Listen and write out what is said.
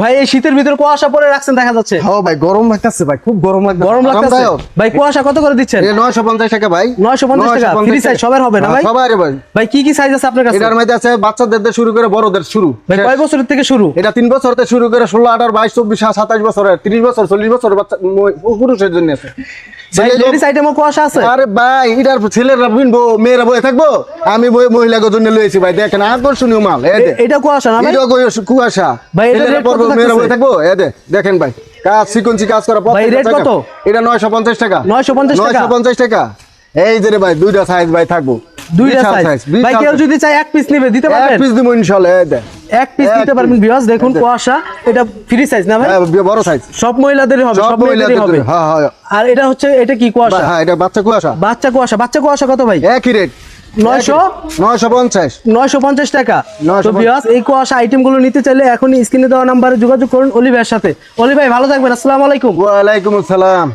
ভাই এই শীতের ভিতরে কুয়াশা পরে রাখছেন দেখা যাচ্ছে। হ্যাঁ ভাই গরম লাগতেছে ভাই খুব গরম লাগছে গরম লাগতেছে? ভাই কুয়াশা কত করে দিচ্ছেন? নয়শো পঞ্চাশ টাকা ভাই। 950 টাকা? ফ্রি সাইজ সবার হবে না ভাই? সবার ভাই। ভাই কি কি সাইজ আছে আপনার কাছে? এটার মধ্যে আছে বাচ্চাদের থেকে শুরু করে বড়দের শুরু। ভাই কয় বছর থেকে শুরু? এটা 3 বছর থেকে শুরু করে ষোলো আঠারো বাইশ চব্বিশ সাতাশ বছর তিরিশ বছর চল্লিশ বছর বাচ্চা পুরুষের জন্য আছে। লেডিস আইটেমও কুয়াশা আছে? আরে ভাই এটার ছেলেরা বিনবো মেয়েরা বয়ে থাকব? আমি বই- মহিলাদের জন্য লয়েছি ভাই দেখেন আকর্ষণীয় মাল এ দে। এ- এটা কুয়াশা না এটা কুয়াশা ভাই, এটার ছেলেরা rate পরবো, কত মেয়েরা বয়ে থাকব? এ দেখেন ভাই কাজ সিকোয়েন্সি কাজ করা ভাই, rate কত? এটা নয়শো পঞ্চাশ টাকা। 950 টাকা? নয়শো পঞ্চাশ টাকা। এই যে রে ভাই দুইটা সাইজ ভাই থাকব। দুইটা সাইজ ভাই কেউ যদি চাই এক পিস নেবে দিতে এক পিস দিব ইনশাল্লাহ এই দে। এক পিস পারবেন। ভিউয়ার্স দেখুন এই কুয়াশা এটা ফ্রি সাইজ না ভাই? হ্যাঁ, বড় সাইজ সব মহিলাদেরই হবে সব সব মহিলাদের হবে। হ্যাঁ হ্যাঁ। আর এটা হচ্ছে এটা কি কুয়াশা? হ্যাঁ এটা বাচ্চা কুয়াশা। বাচ্চা কুয়াশা। বাচ্চা কুয়াশা কত ভাই? একই রেট 900? নয়শো পঞ্চাশ। নয়শো পঞ্চাশ টাকা। 950 তো এই কুয়াশা আইটেমগুলো নিতে চাইলে এখনই স্ক্রিনে দেওয়া নাম্বারে যোগাযোগ করুন। অলি ভাইয়ের সাথে। অলি ভাই ভালো থাকবেন। আসসালামু আলাইকুম। ওয়ালাইকুম আসসালাম।